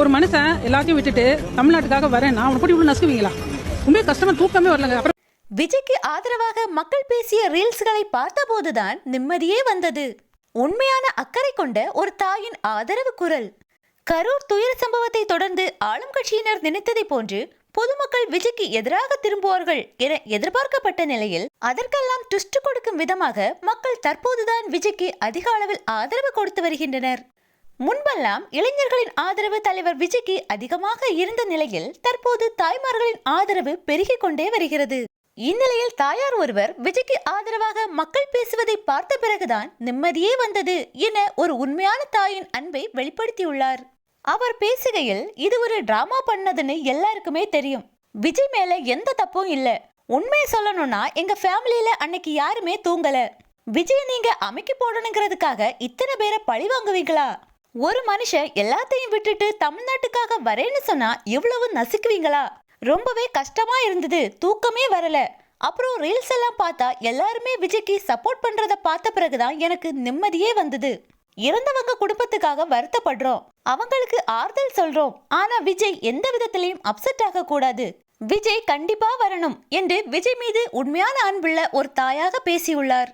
ஒரு மனுஷன் எல்லாத்தையும் விட்டுட்டு தமிழ்நாட்டுக்காக வரேன் அவனை போட்டு இவ்வளவு நசுக்குவீங்களா? உண்மையே கஷ்டமா தூக்கமே வரலங்க. அப்புறம் விஜய்க்கு ஆதரவாக மக்கள் பேசிய ரீல்ஸ்களை பார்த்தபோதுதான் நிம்மதியே வந்தது. உண்மையான அக்கறை கொண்ட ஒரு தாயின் ஆதரவு குரல். கரூர் துயர் சம்பவத்தை தொடர்ந்து ஆளும் கட்சியினர் நினைத்ததை போன்று பொதுமக்கள் விஜய்க்கு எதிராக திரும்புவார்கள் என எதிர்பார்க்கப்பட்ட நிலையில் அதற்கெல்லாம் ட்விஸ்ட் கொடுக்கும் விதமாக மக்கள் தற்போதுதான் விஜய்க்கு அதிக அளவில் ஆதரவு கொடுத்து வருகின்றனர். முன்பெல்லாம் இளைஞர்களின் ஆதரவு தலைவர் விஜய்க்கு அதிகமாக இருந்த நிலையில் தற்போது தாய்மார்களின் ஆதரவு பெருகிக் கொண்டே வருகிறது. இந்நிலையில் தாயார் ஒருவர் விஜய்க்கு ஆதரவாக மக்கள் பேசுவதை பார்த்த பிறகுதான் நிம்மதியே வந்தது என ஒரு உண்மையான தாயின் அன்பை வெளிப்படுத்தியுள்ளார். அவர் பேசுகையில் இது ஒரு டிராமா பண்ணதுன்னு எல்லாருக்குமே தெரியும். விஜய் மேல எந்த தப்பும் இல்ல. உண்மையை சொல்லணும்னா எங்க ஃபேமிலியில அன்னைக்கு யாருமே தூங்கல. விஜய் நீங்க அமைக்கி போடணுங்கிறதுக்காக இத்தனை பேரை பழி வாங்குவீங்களா? ஒரு மனுஷன் எல்லாத்தையும் விட்டுட்டு தமிழ்நாட்டுக்காக வரேன்னு சொன்னா இவ்வளவு நசுக்குவீங்களா? ரொம்பவே கஷ்டமா இருந்தது தூக்கமே வரல. அப்புறம் ரீல்ஸ் எல்லாம் பார்த்தா எல்லாருமே விஜய்க்கு சப்போர்ட் பண்றத பார்த்த பிறகுதான் எனக்கு நிம்மதியே வந்தது. இறந்தவங்க குடும்பத்துக்காக வருத்தப்படுறோம். அவங்களுக்கு ஆறுதல் சொல்றோம். ஆனா விஜய் எந்த விதத்திலையும் அப்செட் ஆக கூடாது விஜய் கண்டிப்பா வரணும் என்று விஜய் மீது உண்மையான அன்புள்ள ஒரு தாயாக பேசியுள்ளார்.